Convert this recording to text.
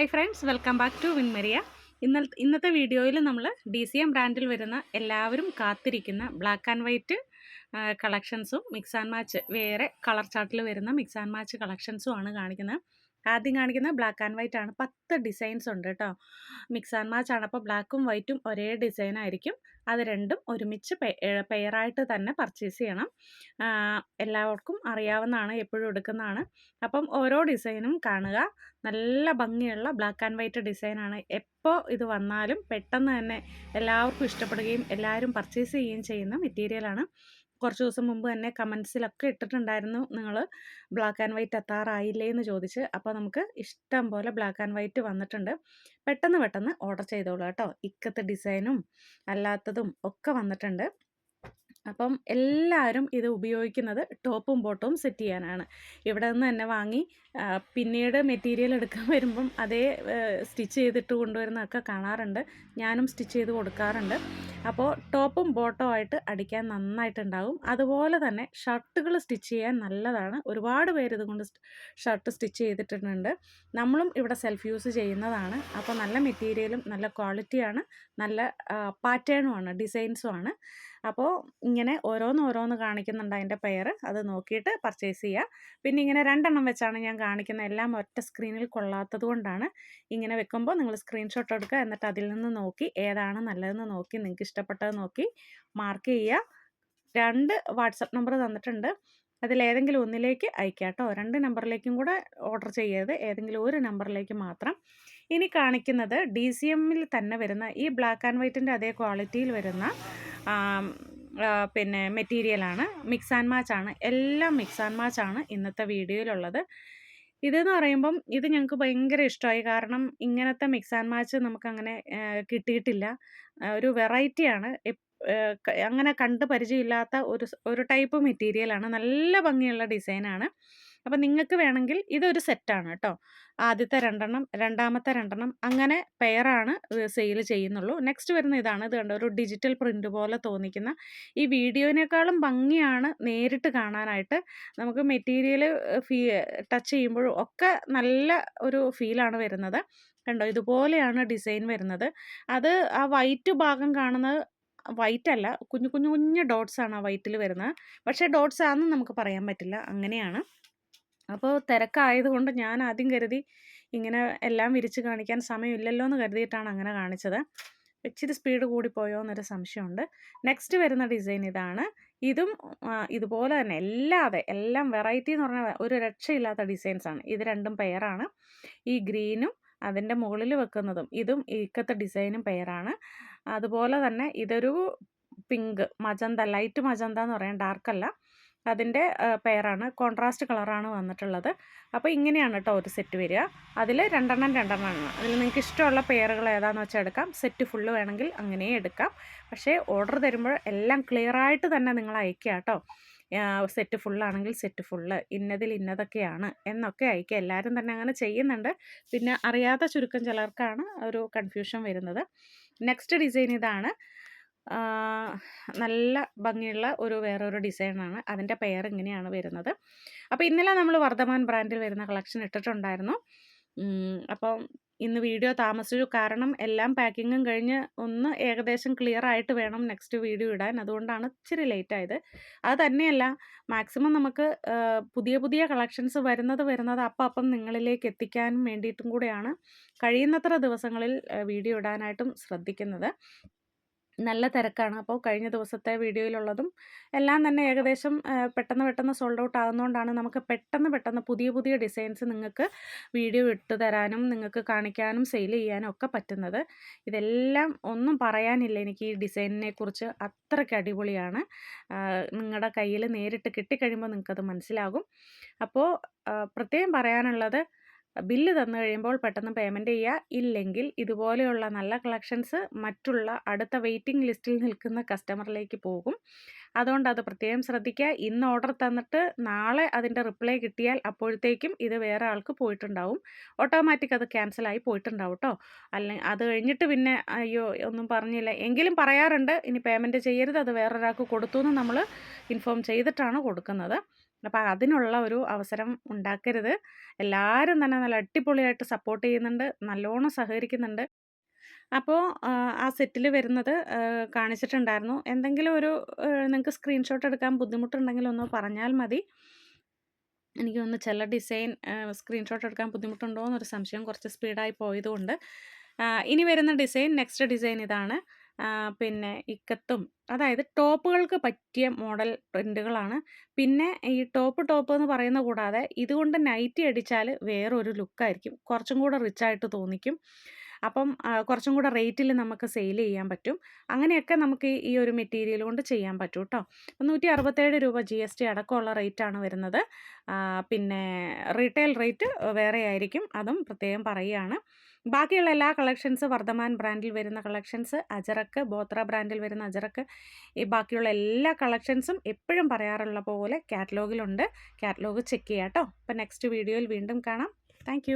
Hi friends welcome back to Vinmaria ഇന്നൽ ഇന്നത്തെ വീഡിയോയിൽ നമ്മൾ ഡി സി എം ബ്രാൻഡിൽ വരുന്ന എല്ലാവരും കാത്തിരിക്കുന്ന ബ്ലാക്ക് ആൻഡ് വൈറ്റ് കളക്ഷൻസും മിക്സ് ആൻഡ് മാച്ച് വേറെ കളർ ചാർട്ടിൽ വരുന്ന മിക്സ് ആൻഡ് മാച്ച് കളക്ഷൻസും ആണ് കാണിക്കുന്നത്. ആദ്യം കാണിക്കുന്ന ബ്ലാക്ക് ആൻഡ് വൈറ്റ് ആണ്. പത്ത് ഡിസൈൻസ് ഉണ്ട് കേട്ടോ മിക്സ് ആൻഡ് മാച്ച് ആണ്. അപ്പോൾ ബ്ലാക്കും വൈറ്റും ഒരേ ഡിസൈൻ ആയിരിക്കും. അത് രണ്ടും ഒരുമിച്ച് പെയറായിട്ട് തന്നെ പർച്ചേസ് ചെയ്യണം. എല്ലാവർക്കും അറിയാവുന്നതാണ് എപ്പോഴും എടുക്കുന്നതാണ്. അപ്പം ഓരോ ഡിസൈനും കാണുക. നല്ല ഭംഗിയുള്ള ബ്ലാക്ക് ആൻഡ് വൈറ്റ് ഡിസൈനാണ് എപ്പോൾ ഇത് വന്നാലും പെട്ടെന്ന് തന്നെ എല്ലാവർക്കും ഇഷ്ടപ്പെടുകയും എല്ലാവരും പർച്ചേസ് ചെയ്യുകയും ചെയ്യുന്ന മെറ്റീരിയലാണ് കുറച്ച് ദിവസം മുമ്പ് തന്നെ കമൻസിലൊക്കെ ഇട്ടിട്ടുണ്ടായിരുന്നു നിങ്ങൾ ബ്ലാക്ക് ആൻഡ് വൈറ്റ് എത്താറായില്ലേ എന്ന് ചോദിച്ച്. അപ്പോൾ നമുക്ക് ഇഷ്ടം പോലെ ബ്ലാക്ക് ആൻഡ് വൈറ്റ് വന്നിട്ടുണ്ട്. പെട്ടെന്ന് പെട്ടെന്ന് ഓർഡർ ചെയ്തോളൂ കേട്ടോ. ഇക്കത്തെ ഡിസൈനും അല്ലാത്തതും ഒക്കെ വന്നിട്ടുണ്ട്. അപ്പം എല്ലാവരും ഇത് ഉപയോഗിക്കുന്നത് ടോപ്പും ബോട്ടവും സെറ്റ് ചെയ്യാനാണ്. ഇവിടെ നിന്ന് തന്നെ വാങ്ങി പിന്നീട് മെറ്റീരിയൽ എടുക്കാൻ വരുമ്പം അതേ സ്റ്റിച്ച് ചെയ്തിട്ട് കൊണ്ടുവരുന്നതൊക്കെ കാണാറുണ്ട്. ഞാനും സ്റ്റിച്ച് ചെയ്ത് കൊടുക്കാറുണ്ട്. അപ്പോൾ ടോപ്പും ബോട്ടോ ആയിട്ട് അടിക്കാൻ നന്നായിട്ടുണ്ടാകും അതുപോലെ തന്നെ ഷർട്ടുകൾ സ്റ്റിച്ച് ചെയ്യാൻ നല്ലതാണ്. ഒരുപാട് പേര് ഇതുകൊണ്ട് ഷർട്ട് സ്റ്റിച്ച് ചെയ്തിട്ടുണ്ട്. നമ്മളും ഇവിടെ സെൽഫ് യൂസ് ചെയ്യുന്നതാണ്. അപ്പോൾ നല്ല മെറ്റീരിയലും നല്ല ക്വാളിറ്റിയാണ്. നല്ല പാറ്റേണുമാണ് ഡിസൈൻസും ആണ്. അപ്പോൾ ഇങ്ങനെ ഓരോന്ന് ഓരോന്ന് കാണിക്കുന്നുണ്ട് അതിന്റെ പെയർ അത് നോക്കിയിട്ട് പർച്ചേസ് ചെയ്യുക പിന്നെ ഇങ്ങനെ രണ്ടെണ്ണം വെച്ചാണ് ഞാൻ കാണിക്കുന്നത്. എല്ലാം ഒറ്റ സ്ക്രീനിൽ കൊള്ളാത്തത് കൊണ്ടാണ് ഇങ്ങനെ വെക്കുമ്പോൾ നിങ്ങൾ സ്ക്രീൻഷോട്ട് എടുക്കുക. എന്നിട്ട് അതിൽ നിന്ന് നോക്കി ഏതാണ് നല്ലതെന്ന് നോക്കി നിങ്ങൾക്ക് ഇഷ്ടപ്പെട്ടത് നോക്കി മാർക്ക് ചെയ്യുക. രണ്ട് വാട്സപ്പ് നമ്പർ തന്നിട്ടുണ്ട്. അതിലേതെങ്കിലും ഒന്നിലേക്ക് അയക്കാം കേട്ടോ. രണ്ട് നമ്പറിലേക്കും കൂടെ ഓർഡർ ചെയ്യരുത്. ഏതെങ്കിലും ഒരു നമ്പറിലേക്ക് മാത്രം. ഇനി കാണിക്കുന്നത് ഡി സി എമ്മിൽ തന്നെ വരുന്ന ഈ ബ്ലാക്ക് ആൻഡ് വൈറ്റിന്റെ അതേ ക്വാളിറ്റിയിൽ വരുന്ന പിന്നെ മെറ്റീരിയലാണ് മിക്സ് ആൻഡ് മാച്ച് ആണ്. എല്ലാം മിക്സ് ആൻഡ് മാച്ച് ആണ് ഇന്നത്തെ വീഡിയോയിലുള്ളത് ഇതെന്ന് പറയുമ്പം ഇത് ഞങ്ങൾക്ക് ഭയങ്കര ഇഷ്ടമായി. കാരണം ഇങ്ങനത്തെ മിക്സ് ആൻഡ് മാച്ച് നമുക്കങ്ങനെ കിട്ടിയിട്ടില്ല. ഒരു വെറൈറ്റിയാണ് അങ്ങനെ കണ്ട് പരിചയമില്ലാത്ത ഒരു ഒരു ടൈപ്പ് മെറ്റീരിയലാണ് നല്ല ഭംഗിയുള്ള ഡിസൈനാണ് അപ്പം നിങ്ങൾക്ക് വേണമെങ്കിൽ ഇതൊരു സെറ്റാണ് കേട്ടോ. ആദ്യത്തെ രണ്ടെണ്ണം രണ്ടാമത്തെ രണ്ടെണ്ണം അങ്ങനെ പെയറാണ് സെയിൽ ചെയ്യുന്നുള്ളൂ. നെക്സ്റ്റ് വരുന്ന ഇതാണ്. ഇത് കണ്ടോ? ഒരു ഡിജിറ്റൽ പ്രിന്റ് പോലെ തോന്നിക്കുന്ന. ഈ വീഡിയോനേക്കാളും ഭംഗിയാണ് നേരിട്ട് കാണാനായിട്ട്. നമുക്ക് മെറ്റീരിയൽ ഫീ ടച്ച് ചെയ്യുമ്പോഴും ഒക്കെ നല്ല ഒരു ഫീലാണ് വരുന്നത്. കണ്ടോ? ഇതുപോലെയാണ് ഡിസൈൻ വരുന്നത്. അത് ആ വൈറ്റ് ഭാഗം കാണുന്നത് വൈറ്റ് അല്ല. കുഞ്ഞു കുഞ്ഞു കുഞ്ഞു ഡോട്ട്സാണ് ആ വൈറ്റിൽ വരുന്നത്. പക്ഷേ ഡോട്ട്സ് ആണെന്ന് നമുക്ക് പറയാൻ പറ്റില്ല. അങ്ങനെയാണ്. അപ്പോൾ തിരക്കായതുകൊണ്ട് ഞാൻ ആദ്യം കരുതി ഇങ്ങനെ എല്ലാം വിരിച്ച് കാണിക്കാൻ സമയമില്ലല്ലോ എന്ന് കരുതിയിട്ടാണ് അങ്ങനെ കാണിച്ചത്. ഇച്ചിരി സ്പീഡ് കൂടിപ്പോയോ എന്നൊരു സംശയമുണ്ട്. നെക്സ്റ്റ് വരുന്ന ഡിസൈൻ ഇതാണ്. ഇതും ഇതുപോലെ തന്നെ എല്ലാതെ എല്ലാം വെറൈറ്റി എന്ന് പറഞ്ഞാൽ ഒരു രക്ഷയില്ലാത്ത ഡിസൈൻസ് ആണ്. ഇത് രണ്ടും പെയറാണ്. ഈ ഗ്രീനും അതിന്റെ മുകളിൽ വെക്കുന്നതും ഇതും ഇക്കത്തെ ഡിസൈനും പെയറാണ്. അതുപോലെ തന്നെ ഇതൊരു പിങ്ക് മജന്ത ലൈറ്റ് മജന്ത എന്ന് പറയാൻ ഡാർക്കല്ല. അതിന്റെ പെയറാണ് കോൺട്രാസ്റ്റ് കളറാണ് വന്നിട്ടുള്ളത്. അപ്പോൾ ഇങ്ങനെയാണ് കേട്ടോ ഒരു സെറ്റ് വരിക. അതിൽ രണ്ടെണ്ണം രണ്ടെണ്ണമാണ്. അതിൽ നിങ്ങൾക്ക് ഇഷ്ടമുള്ള പെയറുകൾ ഏതാണെന്ന് വെച്ചാൽ എടുക്കാം. സെറ്റ് ഫുള്ള് വേണമെങ്കിൽ അങ്ങനെ എടുക്കാം. പക്ഷേ ഓർഡർ തരുമ്പോൾ എല്ലാം ക്ലിയറായിട്ട് തന്നെ നിങ്ങൾ അയക്കുക കേട്ടോ സെറ്റ് ഫുള്ളാണെങ്കിൽ സെറ്റ് ഫുള്ള് ഇന്നതിൽ ഇന്നതൊക്കെയാണ് എന്നൊക്കെ അയക്കുക എല്ലാവരും തന്നെ അങ്ങനെ ചെയ്യുന്നുണ്ട്. പിന്നെ അറിയാത്ത ചുരുക്കം ചിലർക്കാണ് ഒരു കൺഫ്യൂഷൻ വരുന്നത്. നെക്സ്റ്റ് ഡിസൈൻ ഇതാണ്. നല്ല ഭംഗിയുള്ള ഒരു വേറൊരു ഡിസൈനാണ്. അതിന്റെ പെയർ ഇങ്ങനെയാണ് വരുന്നത്. അപ്പോൾ ഇന്നലെ നമ്മൾ വർദ്ധമാൻ ബ്രാൻഡിൽ വരുന്ന കളക്ഷൻ ഇട്ടിട്ടുണ്ടായിരുന്നു. അപ്പോൾ അപ്പം ഇന്ന് വീഡിയോ താമസിച്ചു. കാരണം എല്ലാം പാക്കിങ്ങും കഴിഞ്ഞ് ഒന്ന് ഏകദേശം ക്ലിയർ ആയിട്ട് വേണം നെക്സ്റ്റ് വീഡിയോ ഇടാൻ. അതുകൊണ്ടാണ് ഇച്ചിരി ലേറ്റ് ആയത്. അത് തന്നെയല്ല മാക്സിമം നമുക്ക് പുതിയ പുതിയ കളക്ഷൻസ് വരുന്നത് വരുന്നത് അപ്പം അപ്പം നിങ്ങളിലേക്ക് എത്തിക്കാനും വേണ്ടിയിട്ടും കൂടെയാണ് കഴിയുന്നത്ര ദിവസങ്ങളിൽ വീഡിയോ ഇടാനായിട്ടും ശ്രദ്ധിക്കുന്നത്. നല്ല തിരക്കാണ്. അപ്പോൾ കഴിഞ്ഞ ദിവസത്തെ വീഡിയോയിലുള്ളതും എല്ലാം തന്നെ ഏകദേശം പെട്ടെന്ന് പെട്ടെന്ന് സോൾഡ് ഔട്ട് ആകുന്നതുകൊണ്ടാണ് നമുക്ക് പെട്ടെന്ന് പെട്ടെന്ന് പുതിയ പുതിയ ഡിസൈൻസ് നിങ്ങൾക്ക് വീഡിയോ ഇട്ട് തരാനും നിങ്ങൾക്ക് കാണിക്കാനും സെയിൽ ചെയ്യാനും ഒക്കെ പറ്റുന്നത്. ഇതെല്ലാം ഒന്നും പറയാനില്ല. എനിക്ക് ഈ ഡിസൈനിനെ കുറിച്ച് അത്രയ്ക്ക് അടിപൊളിയാണ്. നിങ്ങളുടെ കയ്യിൽ നേരിട്ട് കിട്ടിക്കഴിയുമ്പോൾ നിങ്ങൾക്കത് മനസ്സിലാകും. അപ്പോൾ പ്രത്യേകം പറയാനുള്ളത് ബില്ല് തന്നു കഴിയുമ്പോൾ പെട്ടെന്ന് പേയ്മെന്റ് ചെയ്യുക ഇല്ലെങ്കിൽ ഇതുപോലെയുള്ള നല്ല കളക്ഷൻസ് മറ്റുള്ള അടുത്ത വെയിറ്റിംഗ് ലിസ്റ്റിൽ നിൽക്കുന്ന കസ്റ്റമറിലേക്ക് പോകും. അതുകൊണ്ട് അത് പ്രത്യേകം ശ്രദ്ധിക്കുക. ഇന്ന് ഓർഡർ തന്നിട്ട് നാളെ അതിന്റെ റിപ്ലൈ കിട്ടിയാൽ അപ്പോഴത്തേക്കും ഇത് വേറെ ആൾക്ക് പോയിട്ടുണ്ടാവും. ഓട്ടോമാറ്റിക് അത് ക്യാൻസലായി പോയിട്ടുണ്ടാവും കേട്ടോ അല്ലെങ്കിൽ അത് കഴിഞ്ഞിട്ട് പിന്നെ അയ്യോ ഒന്നും പറഞ്ഞില്ല. എങ്കിലും പറയാറുണ്ട് ഇനി പേയ്മെന്റ് ചെയ്യരുത് അത് വേറൊരാൾക്ക് കൊടുത്തു എന്ന് നമ്മൾ ഇൻഫോം ചെയ്തിട്ടാണ് കൊടുക്കുന്നത്. അപ്പോൾ അതിനുള്ള ഒരു അവസരം ഉണ്ടാക്കരുത്. എല്ലാവരും തന്നെ നല്ല അടിപൊളിയായിട്ട് സപ്പോർട്ട് ചെയ്യുന്നുണ്ട് നല്ലോണം സഹകരിക്കുന്നുണ്ട്. അപ്പോൾ ആ സെറ്റിൽ വരുന്നത് കാണിച്ചിട്ടുണ്ടായിരുന്നു. എന്തെങ്കിലും ഒരു നിങ്ങൾക്ക് സ്ക്രീൻഷോട്ട് എടുക്കാൻ ബുദ്ധിമുട്ടുണ്ടെങ്കിൽ ഒന്ന് പറഞ്ഞാൽ മതി. എനിക്ക് ചില ഡിസൈൻ സ്ക്രീൻഷോട്ട് എടുക്കാൻ ബുദ്ധിമുട്ടുണ്ടോ എന്നൊരു സംശയം കുറച്ച് സ്പീഡായി പോയതുകൊണ്ട്. ഇനി വരുന്ന ഡിസൈൻ നെക്സ്റ്റ് ഡിസൈൻ ഇതാണ്. പിന്നെ ഇക്കത്തും. അതായത് ടോപ്പുകൾക്ക് പറ്റിയ മോഡൽ പ്രിന്റുകളാണ് പിന്നെ ഈ ടോപ്പ് ടോപ്പ് എന്ന് പറയുന്ന കൂടാതെ ഇതുകൊണ്ട് നൈറ്റി അടിച്ചാൽ വേറൊരു ലുക്കായിരിക്കും. കുറച്ചും കൂടെ റിച്ചായിട്ട് തോന്നിക്കും. അപ്പം കുറച്ചും കൂടെ റേറ്റിൽ നമുക്ക് സെയിൽ ചെയ്യാൻ പറ്റും. അങ്ങനെയൊക്കെ നമുക്ക് ഈ ഒരു മെറ്റീരിയൽ കൊണ്ട് ചെയ്യാൻ പറ്റും കേട്ടോ നൂറ്റി അറുപത്തേഴ് രൂപ ജി എസ് ടി അടക്കമുള്ള റേറ്റാണ് വരുന്നത്. പിന്നെ റീറ്റെയിൽ റേറ്റ് വേറെ ആയിരിക്കും. അതും പ്രത്യേകം പറയുകയാണ്. ബാക്കിയുള്ള എല്ലാ കളക്ഷൻസ് വർദ്ധമാൻ ബ്രാൻഡിൽ വരുന്ന കളക്ഷൻസ് അജറക്ക് ബോത്ര ബ്രാൻഡിൽ വരുന്ന അജറക്ക് ഈ ബാക്കിയുള്ള എല്ലാ കളക്ഷൻസും എപ്പോഴും പറയാറുള്ള പോലെ കാറ്റലോഗിലുണ്ട്. കാറ്റലോഗ് ചെക്ക് ചെയ്യാം കേട്ടോ അപ്പോൾ നെക്സ്റ്റ് വീഡിയോയിൽ വീണ്ടും കാണാം. താങ്ക്